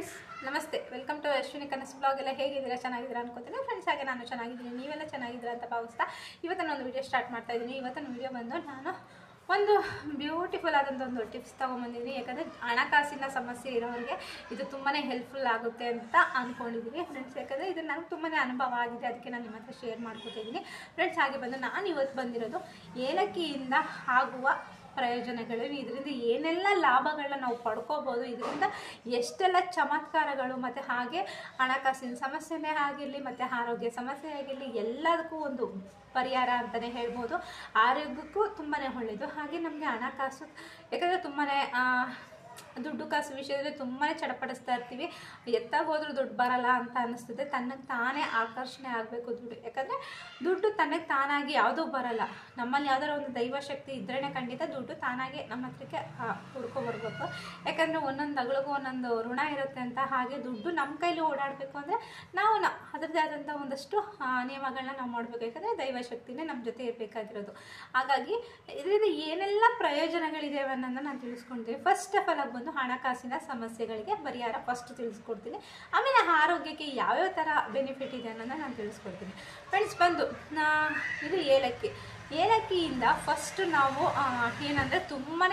Friends, ನಮಸ್ತೆ. Welcome to Ashwini Kanas blog. ಎಲ್ಲ ಹೇಗಿದ್ದೀರಾ? ಚೆನ್ನಾಗಿದ್ದೀರಾ ಅನ್ಕೋತೀನಿ. ಫ್ರೆಂಡ್ಸ್, ಹಾಗೆ ನಾನು ಚೆನ್ನಾಗಿದ್ದೀನಿ. ನೀವೆಲ್ಲ ಚೆನ್ನಾಗಿದ್ದೀರಾ ಅಂತ ಭಾವಿಸ್ತಾ ನಾನು ಒಂದು ವಿಡಿಯೋ ಸ್ಟಾರ್ಟ್ ಮಾಡ್ತಾ ಇದ್ದೀನಿ. ಇವತ್ತಿನ ವಿಡಿಯೋ ಬಂದು ನಾನು ಒಂದು ಬ್ಯೂಟಿಫುಲ್ ಆದಂಥ ಒಂದು ಟಿಪ್ಸ್ ತೊಗೊಂಬಂದಿದ್ದೀನಿ. ಯಾಕಂದರೆ ಹಣಕಾಸಿನ ಸಮಸ್ಯೆ ಇರೋರಿಗೆ ಇದು ತುಂಬಾ ಹೆಲ್ಪ್ಫುಲ್ ಆಗುತ್ತೆ ಅಂತ ಅಂದ್ಕೊಂಡಿದ್ದೀನಿ ಫ್ರೆಂಡ್ಸ್, ಯಾಕಂದರೆ ಇದು ನನಗೆ ತುಂಬಾ ಅನುಭವ ಆಗಿದೆ. ಅದಕ್ಕೆ ನಾನು ನಿಮ್ಮ ಹತ್ರ ಶೇರ್ ಮಾಡ್ಕೊತಿದ್ದೀನಿ ಫ್ರೆಂಡ್ಸ್, ಹಾಗೆ ಬಂದು ನಾನು ಇವತ್ತು ಬಂದಿರೋದು ಏಲಕ್ಕಿಯಿಂದ ಆಗುವ ಪ್ರಯೋಜನಗಳು, ಇದರಿಂದ ಏನೆಲ್ಲ ಲಾಭಗಳನ್ನ ನಾವು ಪಡ್ಕೋಬೋದು, ಇದರಿಂದ ಎಷ್ಟೆಲ್ಲ ಚಮತ್ಕಾರಗಳು ಮತ್ತು ಹಾಗೆ ಹಣಕಾಸಿನ ಸಮಸ್ಯೆನೇ ಆಗಿರಲಿ ಮತ್ತು ಆರೋಗ್ಯ ಸಮಸ್ಯೆ ಆಗಿರಲಿ ಎಲ್ಲದಕ್ಕೂ ಒಂದು ಪರಿಹಾರ ಅಂತಲೇ ಹೇಳ್ಬೋದು. ಆರೋಗ್ಯಕ್ಕೂ ತುಂಬಾ ಒಳ್ಳೆಯದು ಹಾಗೆ ನಮಗೆ ಹಣಕಾಸು, ಯಾಕಂದರೆ ತುಂಬಾ ದುಡ್ಡು ಕಾಸು ವಿಷಯದಲ್ಲಿ ತುಂಬಾ ಚಡಪಡಿಸ್ತಾ ಇರ್ತೀವಿ. ಎತ್ತ ಹೋದ್ರೂ ದುಡ್ಡು ಬರಲ್ಲ ಅಂತ ಅನಿಸ್ತದೆ ತನ್ನಗೆ ತಾನೇ ಆಕರ್ಷಣೆ ಆಗಬೇಕು ದುಡ್ಡು. ಯಾಕಂದರೆ ದುಡ್ಡು ತನ್ನಗೆ ತಾನಾಗಿ ಯಾವುದೂ ಬರಲ್ಲ. ನಮ್ಮಲ್ಲಿ ಯಾವ್ದಾರ ಒಂದು ದೈವ ಶಕ್ತಿ ಇದ್ರೇ ಖಂಡಿತ ದುಡ್ಡು ತಾನಾಗೆ ನಮ್ಮ ಹತ್ರಕ್ಕೆ ಹುಡ್ಕೊಬರ್ಬೇಕು ಯಾಕಂದರೆ ಒಂದೊಂದು ತಗಳಿಗೂ ಒಂದೊಂದು ಋಣ ಇರುತ್ತೆ ಅಂತ ಹಾಗೆ ದುಡ್ಡು ನಮ್ಮ ಕೈಲಿ ಓಡಾಡಬೇಕು ಅಂದರೆ ನಾವು ನ, ಅದರದ್ದೇ ಆದಂಥ ಒಂದಷ್ಟು ನಿಯಮಗಳನ್ನ ನಾವು ಮಾಡಬೇಕು. ಯಾಕಂದರೆ ದೈವ ಶಕ್ತಿನೇ ನಮ್ಮ ಜೊತೆ ಇರಬೇಕಾಗಿರೋದು. ಹಾಗಾಗಿ ಇದರಿಂದ ಏನೆಲ್ಲ ಪ್ರಯೋಜನಗಳಿದೆ ಅನ್ನೋದನ್ನ ನಾನು ತಿಳಿಸ್ಕೊಳ್ತೀನಿ ಫಸ್ಟ್ ಆಫ್ ಆಲ್ ಆಗಿ ಬಂದು ಹಣಕಾಸಿನ ಸಮಸ್ಯೆಗಳಿಗೆ ಪರಿಹಾರ ಫಸ್ಟ್ ತಿಳಿಸ್ಕೊಡ್ತೀನಿ. ಆಮೇಲೆ ಆರೋಗ್ಯಕ್ಕೆ ಯಾವ್ಯಾವ ಥರ ಬೆನಿಫಿಟ್ ಇದೆ ಅನ್ನೋದನ್ನ ನಾನು ತಿಳಿಸ್ಕೊಡ್ತೀನಿ. ಫ್ರೆಂಡ್ಸ್ ಬಂದು ಇದು ಏಲಕ್ಕಿ. ಏಲಕ್ಕಿಯಿಂದ ಫಸ್ಟ್ ನಾವು ಏನಂದರೆ ತುಂಬಾ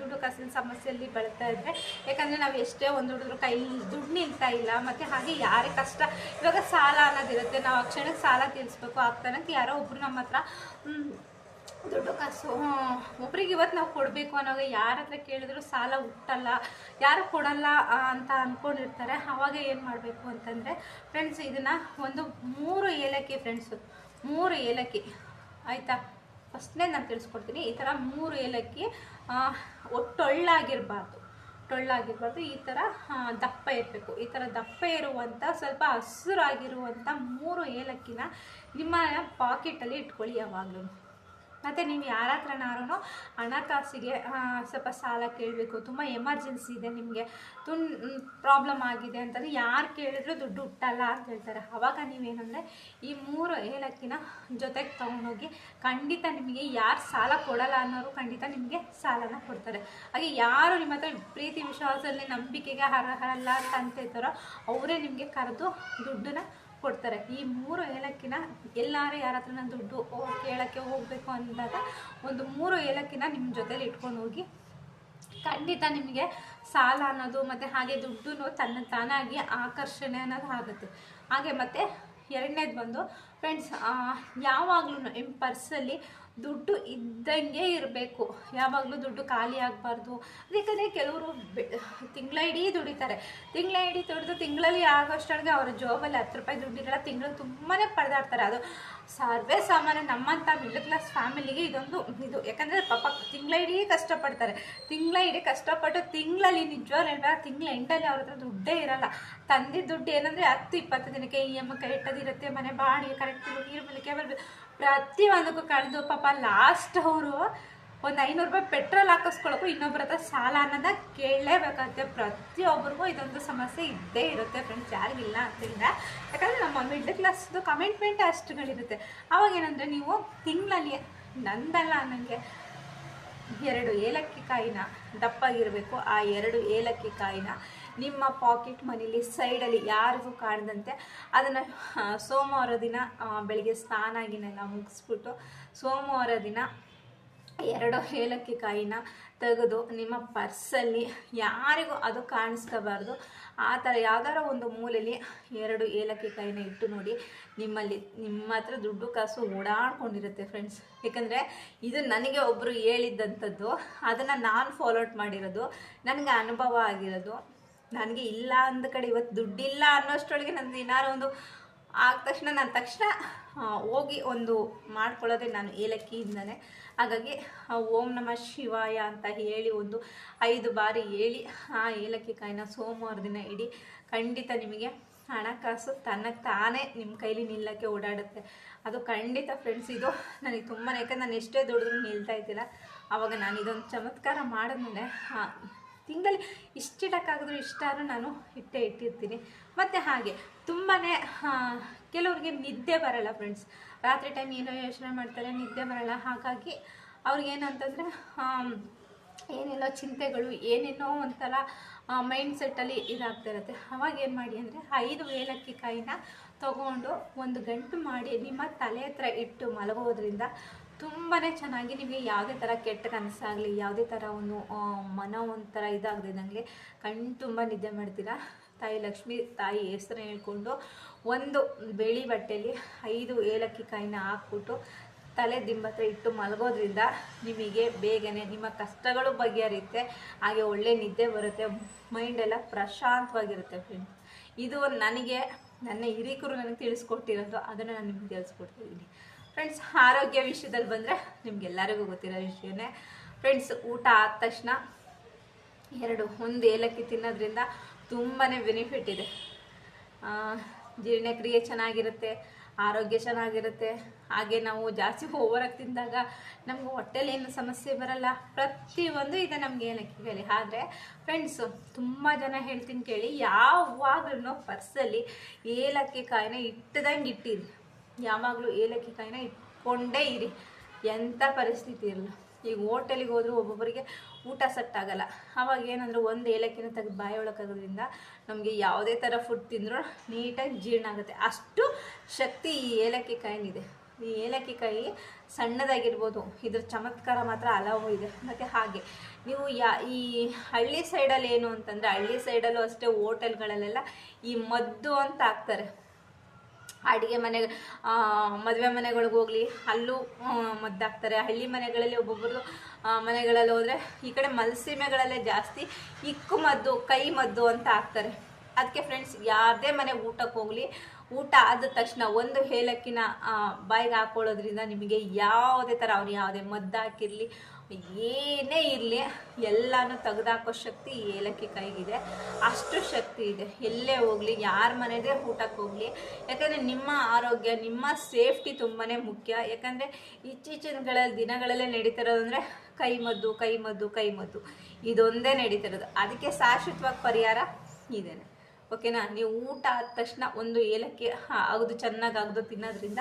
ದುಡ್ಡು ಕಾಸಿನ ಸಮಸ್ಯೆಯಲ್ಲಿ ಬಳಸ್ತಾ ಇದ್ದರೆ ಯಾಕಂದರೆ ನಾವು ಎಷ್ಟೇ ಒಂದು ಹುಡುಗರು ಕೈ, ದುಡ್ಡು ನಿಲ್ತಾ ಇಲ್ಲ, ಮತ್ತು ಹಾಗೆ ಯಾರೇ ಕಷ್ಟ, ಇವಾಗ ಸಾಲ ಅನ್ನೋದಿರುತ್ತೆ. ನಾವು ಆ ಸಾಲ ತೀರಿಸ್ಬೇಕು ಆಗ್ತಾನಕ್ಕೆ ಯಾರೋ ಒಬ್ಬರು ನಮ್ಮ ಹತ್ರ ದುಡ್ಡು ಕಾಸು ಒಬ್ರಿಗೆ ಇವತ್ತು ನಾವು ಕೊಡಬೇಕು ಅನ್ನೋವಾಗ ಯಾರ ಹತ್ರ ಕೇಳಿದ್ರು ಸಾಲ ಹುಟ್ಟಲ್ಲ, ಯಾರು ಕೊಡಲ್ಲ ಅಂತ ಅಂದ್ಕೊಂಡಿರ್ತಾರೆ ಆವಾಗ ಏನು ಮಾಡಬೇಕು ಅಂತಂದರೆ ಫ್ರೆಂಡ್ಸ್ ಇದನ್ನು ಒಂದು ಮೂರು ಏಲಕ್ಕಿ ಫ್ರೆಂಡ್ಸು ಮೂರು ಏಲಕ್ಕಿ. ಆಯಿತಾ? ಫಸ್ಟ್ನೇ ನಾನು ತಿಳಿಸ್ಕೊಡ್ತೀನಿ. ಈ ಥರ ಮೂರು ಏಲಕ್ಕಿ ಒಟ್ಟೊಳ್ಳಾಗಿರಬಾರ್ದು. ಟೊಳ್ಳಾಗಿರ್ಬಾರ್ದು ಈ ಥರ ದಪ್ಪ ಇರಬೇಕು. ಈ ಥರ ದಪ್ಪ ಇರುವಂಥ ಸ್ವಲ್ಪ ಹಸಿರಾಗಿರುವಂಥ ಮೂರು ಏಲಕ್ಕಿನ ನಿಮ್ಮ ಪಾಕೆಟಲ್ಲಿ ಇಟ್ಕೊಳ್ಳಿ ಯಾವಾಗಲೂ. ಮತ್ತು ನೀವು ಯಾರ ಹತ್ರನಾರು ಹಣಕಾಸಿಗೆ ಸ್ವಲ್ಪ ಸಾಲ ಕೇಳಬೇಕು. ತುಂಬ ಎಮರ್ಜೆನ್ಸಿ ಇದೆ ನಿಮಗೆ. ತುನ್ ಪ್ರಾಬ್ಲಮ್ ಆಗಿದೆ ಅಂತಂದರೆ ಯಾರು ಕೇಳಿದ್ರು ದುಡ್ಡು ಹುಟ್ಟಲ್ಲ ಅಂತ ಹೇಳ್ತಾರೆ. ಆವಾಗ ನೀವೇನಂದರೆ ಈ ಮೂರು ಏಲಕ್ಕಿನ ಜೊತೆಗೆ ತೊಗೊಂಡೋಗಿ ಖಂಡಿತ ನಿಮಗೆ ಯಾರು ಸಾಲ ಕೊಡಲ್ಲ ಅನ್ನೋರು ಖಂಡಿತ ನಿಮಗೆ ಸಾಲನ ಕೊಡ್ತಾರೆ. ಹಾಗೆ ಯಾರು ನಿಮ್ಮ ಹತ್ರ ಪ್ರೀತಿ, ವಿಶ್ವಾಸದಲ್ಲಿ ನಂಬಿಕೆಗೆ ಅರ್ಹರಲ್ಲ ಅಂತ ಅಂತಿರ್ತಾರೋ, ಅವರೇ ನಿಮಗೆ ಕರೆದು ದುಡ್ಡನ್ನ ಕೊಡ್ತಾರೆ. ಈ ಮೂರು ಏಲಕ್ಕಿನ ಎಲ್ಲಾರು ಯಾರ ಹತ್ರ ನಾನು ದುಡ್ಡು ಕೇಳಕ್ಕೆ ಹೋಗಬೇಕು ಅಂದಾಗ ಒಂದು ಮೂರು ಏಲಕ್ಕಿನ ನಿಮ್ಮ ಜೊತೇಲಿ ಇಟ್ಕೊಂಡು ಹೋಗಿ ಖಂಡಿತ ನಿಮಗೆ ಸಾಲ ಅನ್ನೋದು ಮತ್ತು ಹಾಗೆ ದುಡ್ಡು ತನ್ನ ತಾನಾಗಿ ಆಕರ್ಷಣೆ ಅನ್ನೋದು ಆಗುತ್ತೆ. ಹಾಗೆ ಮತ್ತು ಎರಡನೇದು ಬಂದು ಫ್ರೆಂಡ್ಸ್ ಯಾವಾಗಲೂ ನಿಮ್ಮ ಪರ್ಸಲ್ಲಿ ದುಡ್ಡು ಇದ್ದಂಗೆ ಇರಬೇಕು. ಯಾವಾಗಲೂ ದುಡ್ಡು ಖಾಲಿ ಆಗಬಾರ್ದು. ಅದಕ್ಕೆ ಕೆಲವರು ತಿಂಗಳ ಇಡೀ ದುಡಿತಾರೆ. ತಿಂಗಳ ಇಡೀ ದುಡಿದು ತಿಂಗಳಲ್ಲಿ ಆಗೋಷ್ಟೊಳಗೆ ಅವರ ಜಾಬಲ್ಲಿ ಹತ್ತು ರೂಪಾಯಿ ದುಡ್ಡಿರಲ್ಲ ತಿಂಗಳು ತುಂಬಾ ಪಡೆದಾಡ್ತಾರೆ. ಅದು ಸರ್ವೇ ಸಾಮಾನ್ಯ ನಮ್ಮಂಥ ಮಿಡಲ್ ಕ್ಲಾಸ್ ಫ್ಯಾಮಿಲಿಗೆ ಇದೊಂದು ಇದು. ಯಾಕಂದರೆ ಪಾಪ ತಿಂಗಳ ಇಡೀ ಕಷ್ಟಪಡ್ತಾರೆ. ತಿಂಗಳ ಇಡೀ ಕಷ್ಟಪಟ್ಟು ತಿಂಗಳಲ್ಲಿ ನಿಜವಾಗ್ಲೂ ಹೇಳ್ಬೇಕು ತಿಂಗಳ ಎಂಟಲ್ಲಿ ಅವ್ರ ಹತ್ರ ದುಡ್ಡೇ ಇರಲ್ಲ. ತಂದಿದ್ದ ದುಡ್ಡು ಏನಂದರೆ ಹತ್ತು ಇಪ್ಪತ್ತು ದಿನಕ್ಕೆ ಇ ಎಂ ಕರೆಕ್ಟದಿರುತ್ತೆ ಮನೆ, ಬಾಡಿಗೆ ಕರೆಕ್ಟ್ ನೀರು ಬಿಲ್ ಕೇಬಲ್ ಬಿಲ್ ಪ್ರತಿಯೊಂದಕ್ಕೂ ಕಳೆದು ಪಾಪ ಲಾಸ್ಟ್ ಅವರು ಒಂದು ಐನೂರು ರೂಪಾಯಿ ಪೆಟ್ರೋಲ್ ಹಾಕಿಸ್ಕೊಳ್ಳೋಕ್ಕೂ ಇನ್ನೊಬ್ಬರ ಹತ್ರ ಸಾಲ ಅನ್ನೋದ ಕೇಳಲೇಬೇಕಾಗುತ್ತೆ ಪ್ರತಿಯೊಬ್ಬರಿಗೂ ಇದೊಂದು ಸಮಸ್ಯೆ ಇದ್ದೇ ಇರುತ್ತೆ ಫ್ರೆಂಡ್ಸ್ ಯಾರಿಗಿಲ್ಲ ಅಂತಿಲ್ಲ. ಯಾಕಂದರೆ ನಮ್ಮ ಮಿಡ್ಲ್ ಕ್ಲಾಸ್ದು ಕಮಿಟ್ಮೆಂಟ್ ಅಷ್ಟುಗಳಿರುತ್ತೆ. ಅವಾಗ ಏನಂದರೆ ನೀವು ತಿಂಗಳಲ್ಲಿ ನಂದಲ್ಲ ನನಗೆ ಎರಡು ಏಲಕ್ಕಿ ಕಾಯಿನ ದಪ್ಪಾಗಿರಬೇಕು ಆ ಎರಡು ಏಲಕ್ಕಿ ಕಾಯಿನ ನಿಮ್ಮ ಪಾಕೆಟ್ ಮನೇಲಿ ಸೈಡಲ್ಲಿ ಯಾರಿಗೂ ಕಾಣದಂತೆ ಅದನ್ನು ಸೋಮವಾರ ದಿನ ಬೆಳಗ್ಗೆ ಸ್ನಾನ ಗಿನೆಲ್ಲ ಮುಗಿಸ್ಬಿಟ್ಟು ಸೋಮವಾರ ದಿನ ಎರಡು ಏಲಕ್ಕಿ ಕಾಯಿನ ತೆಗೆದು ನಿಮ್ಮ ಪರ್ಸಲ್ಲಿ ಯಾರಿಗೂ ಅದು ಕಾಣಿಸ್ಕೋಬಾರ್ದು. ಆ ಥರ ಯಾವ್ದಾರ ಒಂದು ಮೂಲೆಯಲ್ಲಿ ಎರಡು ಏಲಕ್ಕಿ ಕಾಯಿನ ಇಟ್ಟು ನೋಡಿ, ನಿಮ್ಮಲ್ಲಿ, ನಿಮ್ಮ ಹತ್ರ ದುಡ್ಡು ಕಾಸು ಓಡಾಡ್ಕೊಂಡಿರುತ್ತೆ ಫ್ರೆಂಡ್ಸ್ ಯಾಕಂದರೆ ಇದು ನನಗೆ ಒಬ್ಬರು ಹೇಳಿದ್ದಂಥದ್ದು, ಅದನ್ನು ನಾನು ಫಾಲೋಟ್ ಮಾಡಿರೋದು, ನನಗೆ ಅನುಭವ ಆಗಿರೋದು. ನನಗೆ ಇಲ್ಲ ಅಂದ ಕಡೆ ಇವತ್ತು ದುಡ್ಡಿಲ್ಲ ಅನ್ನೋಷ್ಟರೊಳಗೆ ನನ್ನ ಏನಾರು ಒಂದು ಆದ ತಕ್ಷಣ ನಾನು ತಕ್ಷಣ ಹೋಗಿ ಒಂದು ಮಾಡ್ಕೊಳ್ಳೋದೇ ನಾನು ಏಲಕ್ಕಿಯಿಂದನೇ. ಹಾಗಾಗಿ ಓಂ ನಮ ಶಿವಾಯ ಅಂತ ಹೇಳಿ ಒಂದು ಐದು ಬಾರಿ ಹೇಳಿ ಆ ಏಲಕ್ಕಿ ಕಾಯಿನ ಸೋಮವಾರ ದಿನ ಇಡಿ. ಖಂಡಿತ ನಿಮಗೆ ಹಣಕಾಸು ತನ್ನಕ್ಕೆ ತಾನೇ ನಿಮ್ಮ ಕೈಲಿ ನಿಲ್ಲಕ್ಕೆ ಓಡಾಡುತ್ತೆ. ಅದು ಖಂಡಿತ ಫ್ರೆಂಡ್ಸ್ ಇದು ನನಗೆ ತುಂಬಾ ಯಾಕಂದ್ರೆ ನಾನು ಎಷ್ಟೇ ದುಡಿದ್ರು ನಿಲ್ತಾ ಇದ್ದಿಲ್ಲ ಆವಾಗ ನಾನು ಇದೊಂದು ಚಮತ್ಕಾರ ಮಾಡಿದ್ಮೇಲೆ ತಿಂಗಳಲ್ಲಿ ಇಷ್ಟಿಡಕ್ಕಾಗಿದ್ರು ಇಷ್ಟಾದ್ರೂ ನಾನು ಇಟ್ಟೇ ಇಟ್ಟಿರ್ತೀನಿ. ಮತ್ತು ಹಾಗೆ ತುಂಬಾ ಕೆಲವ್ರಿಗೆ ನಿದ್ದೆ ಬರಲ್ಲ ಫ್ರೆಂಡ್ಸ್ ರಾತ್ರಿ ಟೈಮ್ ಏನೋ ಯೋಚನೆ ಮಾಡ್ತಾರೆ, ನಿದ್ದೆ ಬರಲ್ಲ. ಹಾಗಾಗಿ ಅವ್ರಿಗೇನಂತಂದರೆ ಏನೇನೋ ಚಿಂತೆಗಳು, ಏನೇನೋ ಒಂಥರ ಮೈಂಡ್ ಸೆಟ್ಟಲ್ಲಿ ಇದಾಗ್ತಾ ಇರುತ್ತೆ. ಅವಾಗ ಏನು ಮಾಡಿ ಅಂದರೆ, ಐದು ಏಲಕ್ಕಿ ಕಾಯಿನ ತಗೊಂಡು ಒಂದು ಗಂಟು ಮಾಡಿ ನಿಮ್ಮ ತಲೆ ಹತ್ರ ಇಟ್ಟು ಮಲಗೋದ್ರಿಂದ ತುಂಬಾ ಚೆನ್ನಾಗಿ ನಿಮಗೆ ಯಾವುದೇ ಥರ ಕೆಟ್ಟ ಕನಸಾಗಲಿ, ಯಾವುದೇ ಥರ ಒಂದು ಮನ ಒಂಥರ ಇದಾಗದಿದ್ದಂಗೆ ಕಣ್ಣು ತುಂಬ ನಿದ್ದೆ ಮಾಡ್ತೀರಾ? ತಾಯಿ ಲಕ್ಷ್ಮಿ, ತಾಯಿ ಹೆಸರು ಹೇಳ್ಕೊಂಡು ಒಂದು ಬಿಳಿ ಬಟ್ಟೆಯಲ್ಲಿ ಐದು ಏಲಕ್ಕಿ ಕಾಯಿನ ಹಾಕ್ಬಿಟ್ಟು ತಲೆ ದಿಂಬತ್ರ ಇಟ್ಟು ಮಲಗೋದ್ರಿಂದ ನಿಮಗೆ ಬೇಗನೆ ನಿಮ್ಮ ಕಷ್ಟಗಳು ಬಗೆಹರಿಯುತ್ತೆ, ಹಾಗೆ ಒಳ್ಳೆ ನಿದ್ದೆ ಬರುತ್ತೆ ಮೈಂಡ್ ಎಲ್ಲ ಪ್ರಶಾಂತವಾಗಿರುತ್ತೆ ಫ್ರೆಂಡ್ಸ್ ಇದು ನನಗೆ, ನನ್ನ ಹಿರಿಕರು ನನಗೆ ತಿಳಿಸ್ಕೊಟ್ಟಿರೋದು, ಅದನ್ನು ನಾನು ನಿಮ್ಗೆ ತಿಳಿಸ್ಕೊಡ್ತಿದ್ದೀನಿ ಫ್ರೆಂಡ್ಸ್ ಆರೋಗ್ಯ ವಿಷಯದಲ್ಲಿ ಬಂದರೆ ನಿಮ್ಗೆಲ್ಲರಿಗೂ ಗೊತ್ತಿರೋ ವಿಷಯನೇ. ಫ್ರೆಂಡ್ಸ್ ಊಟ ಆದ ತಕ್ಷಣ ಎರಡು, ಒಂದು ಏಲಕ್ಕಿ ತಿನ್ನೋದ್ರಿಂದ ತುಂಬಾ ಬೆನಿಫಿಟ್ ಇದೆ. ಜೀರ್ಣಕ್ರಿಯೆ ಚೆನ್ನಾಗಿರುತ್ತೆ, ಆರೋಗ್ಯ ಚೆನ್ನಾಗಿರುತ್ತೆ. ಹಾಗೆ ನಾವು ಜಾಸ್ತಿ ಓವರಾಗಿ ತಿಂದಾಗ ನಮ್ಗೆ ಹೊಟ್ಟೆಲಿ ಏನು ಸಮಸ್ಯೆ ಬರಲ್ಲ. ಪ್ರತಿಯೊಂದು ಇದೆ ನಮಗೆ ಹೇಳಿ ಆದರೆ ಫ್ರೆಂಡ್ಸು ತುಂಬ ಜನ ಹೇಳ್ತೀನಿ ಕೇಳಿ, ಯಾವಾಗಲೂ ಪರ್ಸಲ್ಲಿ ಏಲಕ್ಕಿ ಕಾಯಿನ ಇಟ್ಟದಂಗೆ ಇಟ್ಟಿರಿ. ಯಾವಾಗಲೂ ಏಲಕ್ಕಿ ಕಾಯಿನ ಇಟ್ಕೊಂಡೇ ಇರಿ. ಎಂಥ ಪರಿಸ್ಥಿತಿ ಇರಲ್ಲ. ಈಗ ಹೋಟೆಲಿಗೆ ಹೋದರೂ ಒಬ್ಬೊಬ್ಬರಿಗೆ ಊಟ ಸೆಟ್ ಆಗಲ್ಲ ಅವಾಗ ಏನಂದ್ರೆ ಒಂದು ಏಲಕ್ಕಿನ ತೆಗೆದು ಬಾಯಿ ಒಳಗಾಗೋದ್ರಿಂದ ನಮಗೆ ಯಾವುದೇ ಥರ ಫುಡ್ ತಿಂದರೂ ನೀಟಾಗಿ ಜೀರ್ಣ ಆಗುತ್ತೆ. ಅಷ್ಟು ಶಕ್ತಿ ಈ ಏಲಕ್ಕಿ ಕಾಯಿನಿದೆ ಈ ಏಲಕ್ಕಿ ಕಾಯಿ ಸಣ್ಣದಾಗಿರ್ಬೋದು. ಇದ್ರ ಚಮತ್ಕಾರ ಮಾತ್ರ ಹಲವು ಇದೆ. ಮತ್ತು ಹಾಗೆ ನೀವು ಯಾ ಈ ಹಳ್ಳಿ ಸೈಡಲ್ಲಿ ಏನು ಅಂತಂದರೆ ಹಳ್ಳಿ ಸೈಡಲ್ಲೂ ಅಷ್ಟೇ ಹೋಟೆಲ್ಗಳಲ್ಲೆಲ್ಲ ಈ ಮದ್ದು ಅಂತ ಹಾಕ್ತಾರೆ. ಅಡುಗೆ ಮನೆ ಮದುವೆ ಮನೆಗಳಿಗೆ ಹೋಗಲಿ, ಅಲ್ಲೂ ಮದ್ದಾಗ್ತಾರೆ. ಹಳ್ಳಿ ಮನೆಗಳಲ್ಲಿ ಒಬ್ಬೊಬ್ಬರು ಮನೆಗಳಲ್ಲಿ ಹೋದರೆ ಈ ಕಡೆ ಮಲ್ಸೀಮೆಗಳಲ್ಲೇ ಜಾಸ್ತಿ, ಇಕ್ಕು ಮದ್ದು, ಕೈ ಮದ್ದು ಅಂತ ಹಾಕ್ತಾರೆ. ಅದಕ್ಕೆ ಫ್ರೆಂಡ್ಸ್ ಯಾವುದೇ ಮನೆ ಊಟಕ್ಕೆ ಹೋಗಲಿ, ಊಟ ಆದ ತಕ್ಷಣ ಒಂದು ಏಲಕ್ಕಿನ ಬಾಯಿಗೆ ಹಾಕೊಳ್ಳೋದ್ರಿಂದ ನಿಮಗೆ ಯಾವುದೇ ಥರ ಅವ್ರು ಯಾವುದೇ ಮದ್ದು ಹಾಕಿರಲಿ ಏನೇ ಇರಲಿ, ಎಲ್ಲನೂ ತೆಗೆದಾಕೋ ಶಕ್ತಿ ಏಲಕ್ಕಿ ಕೈಗಿದೆ. ಅಷ್ಟು ಶಕ್ತಿ ಇದೆ. ಎಲ್ಲೇ ಹೋಗಲಿ, ಯಾರ ಮನೆದೇ ಊಟಕ್ಕೆ ಹೋಗಲಿ. ಯಾಕಂದರೆ ನಿಮ್ಮ ಆರೋಗ್ಯ, ನಿಮ್ಮ ಸೇಫ್ಟಿ ತುಂಬಾ ಮುಖ್ಯ. ಯಾಕಂದರೆ ಇತ್ತೀಚಿನ ದಿನಗಳಲ್ಲೇ ನಡೀತಿರೋದು ಅಂದರೆ ಕೈ ಮದ್ದು ಕೈ ಮದ್ದು ಕೈ ಮದ್ದು. ಇದೊಂದೇ ನಡೀತಿರೋದು. ಅದಕ್ಕೆ ಶಾಶ್ವತವಾಗಿ ಪರಿಹಾರ ಇದೇನೆ. ಓಕೆನಾ? ನೀವು ಊಟ ಆದ ತಕ್ಷಣ ಒಂದು ಏಲಕ್ಕಿ ಅಗದು ಚೆನ್ನಾಗಿ ಅಗದು ತಿನ್ನೋದ್ರಿಂದ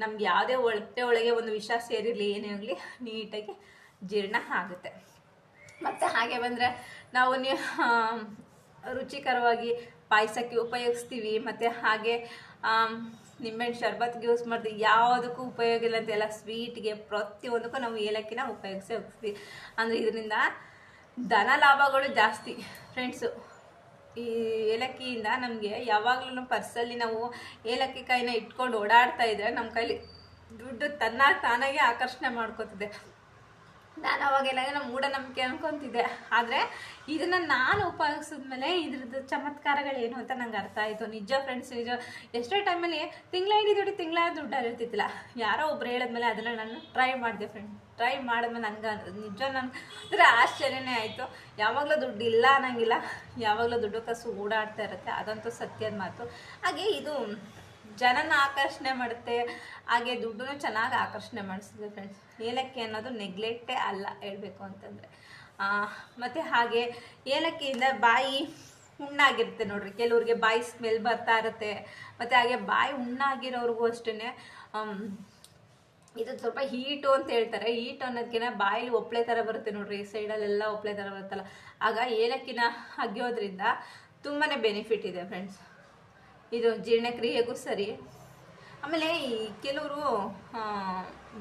ನಮ್ಗೆ ಯಾವುದೇ ಹೊಟ್ಟೆ ಒಳಗೆ ಒಂದು ವಿಷ ಸೇರಿರಲಿ, ಏನೇ ಆಗಲಿ ನೀಟಾಗಿ ಜೀರ್ಣ ಆಗುತ್ತೆ. ಮತ್ತು ಹಾಗೆ ಬಂದರೆ ನಾವು ರುಚಿಕರವಾಗಿ ಪಾಯಸಕ್ಕೆ ಉಪಯೋಗಿಸ್ತೀವಿ, ಮತ್ತು ಹಾಗೆ ನಿಂಬೆಹಣ್ಣು ಶರ್ಬತ್ಗೆ ಯೂಸ್ ಮಾಡ್ತೀವಿ ಯಾವುದಕ್ಕೂ ಉಪಯೋಗ ಇಲ್ಲ ಅಂತೆಲ್ಲ ಸ್ವೀಟ್ಗೆ ಪ್ರತಿಯೊಂದಕ್ಕೂ ನಾವು ಏಲಕ್ಕಿನ ಉಪಯೋಗಿಸೇ ಹೋಗ್ತೀವಿ. ಅಂದರೆ ಇದರಿಂದ ಧನ ಲಾಭಗಳು ಜಾಸ್ತಿ ಫ್ರೆಂಡ್ಸು ಈ ಏಲಕ್ಕಿಯಿಂದ ನಮಗೆ ಯಾವಾಗಲೂ ಪರ್ಸಲ್ಲಿ ನಾವು ಏಲಕ್ಕಿ ಕಾಯಿನ ಇಟ್ಕೊಂಡು ಓಡಾಡ್ತಾ ಇದ್ರೆ ನಮ್ಮ ಕೈಲಿ ದುಡ್ಡು ತನ್ನ ತಾನಾಗೆ ಆಕರ್ಷಣೆ ಮಾಡ್ಕೋತಿದೆ. ನಾನು ಅವಾಗೆಲ್ಲ ನಮ್ಮ ಮೂಢನಂಬಿಕೆ ಅನ್ಕೊಂತಿದ್ದೆ. ಆದರೆ ಇದನ್ನು ನಾನು ಉಪಯೋಗಿಸಿದ್ಮೇಲೆ ಇದ್ರದ್ದು ಚಮತ್ಕಾರಗಳೇನು ಅಂತ ನಂಗೆ ಅರ್ಥ ಆಯಿತು. ನಿಜ ಫ್ರೆಂಡ್ಸ್ ನಿಜ. ಎಷ್ಟೇ ಟೈಮಲ್ಲಿ ತಿಂಗಳ ಇಡೀ ದುಡ್ಡು ತಿಂಗಳ ದುಡ್ಡು ಇರ್ತಿತ್ತಿಲ್ಲ ಯಾರೋ ಒಬ್ರು ಹೇಳಿದ್ಮೇಲೆ ಅದನ್ನು ನಾನು ಟ್ರೈ ಮಾಡಿದೆ ಫ್ರೆಂಡ್ ಟ್ರೈ ಮಾಡಿದ್ಮೇಲೆ ನನಗೆ ನಿಜ ನನಗೆ ಅಂದರೆ ಆಶ್ಚರ್ಯನೇ ಆಯಿತು. ಯಾವಾಗಲೂ ದುಡ್ಡು ಇಲ್ಲ ಅನ್ನಂಗಿಲ್ಲ. ಯಾವಾಗಲೂ ದುಡ್ಡು ಕಸು ಓಡಾಡ್ತಾ ಇರುತ್ತೆ. ಅದಂತೂ ಸತ್ಯದ ಮಾತು. ಹಾಗೆ ಇದು ಜನನ ಆಕರ್ಷಣೆ ಮಾಡುತ್ತೆ. ಹಾಗೆ ದುಡ್ಡನ್ನು ಚೆನ್ನಾಗಿ ಆಕರ್ಷಣೆ ಮಾಡಿಸ್ತದೆ ಫ್ರೆಂಡ್ಸ್ ಏಲಕ್ಕಿ ಅನ್ನೋದು ನೆಗ್ಲೆಕ್ಟೇ ಅಲ್ಲ ಹೇಳಬೇಕು ಅಂತಂದರೆ. ಮತ್ತು ಹಾಗೆ ಏಲಕ್ಕಿಯಿಂದ ಬಾಯಿ ಹುಣ್ಣಾಗಿರುತ್ತೆ ನೋಡ್ರಿ. ಕೆಲವ್ರಿಗೆ ಬಾಯಿ ಸ್ಮೆಲ್ ಬರ್ತಾ ಇರುತ್ತೆ. ಮತ್ತು ಹಾಗೆ ಬಾಯಿ ಹುಣ್ಣಾಗಿರೋರಿಗೂ ಅಷ್ಟೇ ಇದು ಸ್ವಲ್ಪ ಹೀಟು ಅಂತ ಹೇಳ್ತಾರೆ. ಹೀಟ್ ಅನ್ನೋದಕ್ಕಿಂತ ಬಾಯಲ್ಲಿ ಒಪ್ಪಳೆ ಥರ ಬರುತ್ತೆ ನೋಡ್ರಿ. ಈ ಸೈಡಲ್ಲೆಲ್ಲ ಒಪ್ಳೆ ಥರ ಬರುತ್ತಲ್ಲ. ಆಗ ಏಲಕ್ಕಿನ ಅಗ್ಯೋದ್ರಿಂದ ತುಂಬಾ ಬೆನಿಫಿಟ್ ಇದೆ ಫ್ರೆಂಡ್ಸ್ ಇದು ಜೀರ್ಣಕ್ರಿಯೆಗೂ ಸರಿ. ಆಮೇಲೆ ಈ ಕೆಲವರು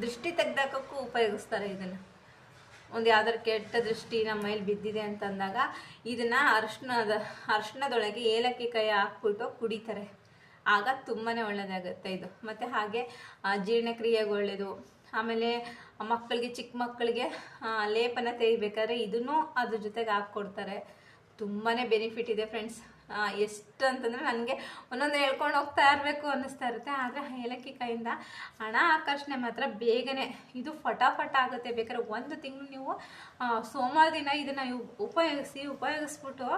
ದೃಷ್ಟಿ ತೆಗ್ದಾಕಕ್ಕೂ ಉಪಯೋಗಿಸ್ತಾರೆ ಇದನ್ನು. ಒಂದು ಯಾವ್ದಾರು ಕೆಟ್ಟ ದೃಷ್ಟಿ ನಮ್ಮ ಮೈಲಿ ಬಿದ್ದಿದೆ ಅಂತಂದಾಗ ಇದನ್ನು ಅರ್ಶಿಣದ ಅರ್ಶಿಣದೊಳಗೆ ಏಲಕ್ಕಿ ಕೈ ಹಾಕ್ಬಿಟ್ಟು ಕುಡಿತಾರೆ. ಆಗ ತುಂಬಾ ಒಳ್ಳೆಯದಾಗುತ್ತೆ ಇದು. ಮತ್ತು ಹಾಗೆ ಜೀರ್ಣಕ್ರಿಯೆಗೆ ಒಳ್ಳೆಯದು ಆಮೇಲೆ ಮಕ್ಕಳಿಗೆ ಚಿಕ್ಕ ಮಕ್ಕಳಿಗೆ ಲೇಪನ ತೆಗಿಬೇಕಾದ್ರೆ ಇದನ್ನು ಅದ್ರ ಜೊತೆಗೆ ಹಾಕ್ಕೊಡ್ತಾರೆ. ತುಂಬಾ ಬೆನಿಫಿಟ್ ಇದೆ ಫ್ರೆಂಡ್ಸ್ ಎಷ್ಟು ಅಂತಂದರೆ ನನಗೆ ಒಂದೊಂದು ಹೇಳ್ಕೊಂಡು ಹೋಗ್ತಾ ಇರಬೇಕು ಅನ್ನಿಸ್ತಾ ಇರುತ್ತೆ. ಆದರೆ ಏಲಕ್ಕಿ ಕೈಯಿಂದ ಹಣ ಆಕರ್ಷಣೆ ಮಾತ್ರ ಬೇಗನೆ. ಇದು ಫಟಾಫಟ ಆಗುತ್ತೆ. ಬೇಕಾದ್ರೆ ಒಂದು ತಿಂಗಳು ನೀವು ಸೋಮವಾರ ದಿನ ಇದನ್ನು ಉಪಯೋಗಿಸಿ, ಉಪಯೋಗಿಸ್ಬಿಟ್ಟು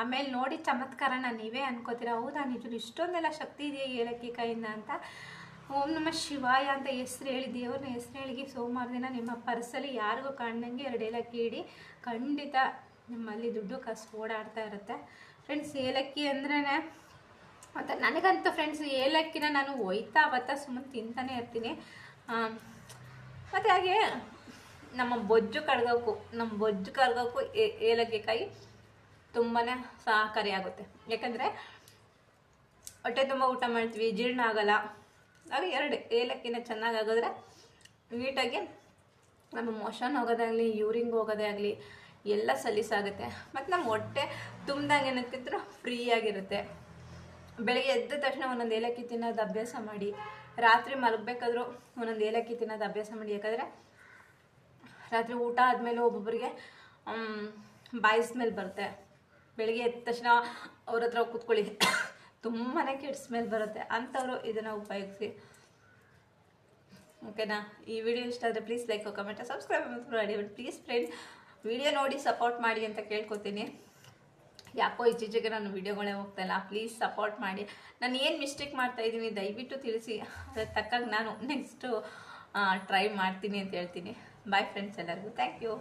ಆಮೇಲೆ ನೋಡಿ ಚಮತ್ಕಾರನ ನೀವೇ ಅನ್ಕೋತೀರ? ಹೌದಾ ನಿಜ ಇಷ್ಟೊಂದೆಲ್ಲ ಶಕ್ತಿ ಇದೆಯಾ ಏಲಕ್ಕಿ ಕೈಯಿಂದ ಅಂತ? ಓಂ ನಮ್ಮ ಶಿವಾಯ ಅಂತ ಹೆಸ್ರು ಹೇಳಿ ದೇವ್ರನ್ನ ಹೆಸ್ರು ಹೇಳಿ ಸೋಮವಾರ ದಿನ ನಿಮ್ಮ ಪರ್ಸಲ್ಲಿ ಯಾರಿಗೂ ಕಾಣ್ದಂಗೆ ಎರಡು ಏಲಕ್ಕಿ ಇಡಿ. ಖಂಡಿತ ನಿಮ್ಮಲ್ಲಿ ದುಡ್ಡು ಕಾಸು ಓಡಾಡ್ತಾ ಇರುತ್ತೆ. ಫ್ರೆಂಡ್ಸ್ ಏಲಕ್ಕಿ ಅಂದ್ರೇ ಮತ್ತು ನನಗಂತೂ ಫ್ರೆಂಡ್ಸ್ ಏಲಕ್ಕಿನ ನಾನು ಒಯ್ತಾ ಬತ್ತಾ ಸುಮ್ಮನೆ ತಿಂತಾನೆ ಇರ್ತೀನಿ. ಮತ್ತು ಹಾಗೆ ನಮ್ಮ ಬೊಜ್ಜು ಕಡ್ಗೋಕ್ಕೂ ನಮ್ಮ ಬೊಜ್ಜು ಕಡ್ಗೋಕು ಏ- ಏಲಕ್ಕಿಕಾಯಿ ತುಂಬಾ ಸಹಕಾರಿಯಾಗುತ್ತೆ ಯಾಕಂದರೆ ಹೊಟ್ಟೆ ತುಂಬ ಊಟ ಮಾಡ್ತೀವಿ, ಜೀರ್ಣ ಆಗಲ್ಲ. ಹಾಗೆ ಎರಡು, ಏಲಕ್ಕಿನ ಚೆನ್ನಾಗಿ ಆಗೋದ್ರೆ ನೀಟಾಗಿ ನಮ್ಮ ಮೋಷನ್ ಹೋಗೋದಾಗಲಿ ಯೂರಿಂಗ್ ಹೋಗೋದೇ ಆಗಲಿ ಎಲ್ಲ ಸಲೀಸಾಗುತ್ತೆ. ಮತ್ತು ನಮ್ಮ ಹೊಟ್ಟೆ ತುಂಬ್ದಂಗೆ ಫ್ರೀ ಆಗಿರುತ್ತೆ. ಬೆಳಿಗ್ಗೆ ಎದ್ದ ತಕ್ಷಣ ಒಂದೊಂದು ಏಲಕ್ಕಿ ತಿನ್ನೋದು ಅಭ್ಯಾಸ ಮಾಡಿ, ರಾತ್ರಿ ಮಲಗಬೇಕಾದ್ರೂ ಒಂದೊಂದು ಏಲಕ್ಕಿ ತಿನ್ನೋದು ಅಭ್ಯಾಸ ಮಾಡಿ. ಯಾಕಂದರೆ ರಾತ್ರಿ ಊಟ ಆದಮೇಲೆ ಒಬ್ಬೊಬ್ಬರಿಗೆ ಬಾಯಿ ಸ್ಮೆಲ್ ಬರುತ್ತೆ. ಬೆಳಿಗ್ಗೆ ಎದ್ದ ತಕ್ಷಣ ಅವ್ರ ಹತ್ರ ಕೂತ್ಕೊಳ್ಳಿ. ತುಂಬಾ ಕೆಟ್ಟ ಸ್ಮೆಲ್ ಬರುತ್ತೆ. ಅಂಥವ್ರು ಇದನ್ನು ಉಪಯೋಗಿಸಿ. ಓಕೆನಾ ಈ ವಿಡಿಯೋ ಇಷ್ಟ ಆದರೆ ಪ್ಲೀಸ್ ಲೈಕ್ ಕಮೆಂಟ್ ಸಬ್ಸ್ಕ್ರೈಬ್ ಮಾಡಿ ಪ್ಲೀಸ್ ಫ್ರೆಂಡ್ ವಿಡಿಯೋ ನೋಡಿ ಸಪೋರ್ಟ್ ಮಾಡಿ ಅಂತ ಕೇಳ್ಕೊತೀನಿ. ಯಾಕೋ ಇತ್ತೀಚೆಗೆ ನಾನು ವಿಡಿಯೋಗಳೇ ಹೋಗ್ತಾಯಿಲ್ಲ ಪ್ಲೀಸ್ ಸಪೋರ್ಟ್ ಮಾಡಿ. ನಾನು ಏನು ಮಿಸ್ಟೇಕ್ ಮಾಡ್ತಾ ಇದ್ದೀನಿ ದಯವಿಟ್ಟು ತಿಳಿಸಿ. ಅದಕ್ಕೆ ತಕ್ಕಂಗೆ ನಾನು ನೆಕ್ಸ್ಟು ಟ್ರೈ ಮಾಡ್ತೀನಿ ಅಂತ ಹೇಳ್ತೀನಿ. ಬಾಯ್ ಫ್ರೆಂಡ್ಸ್ ಎಲ್ಲರಿಗೂ. Thank you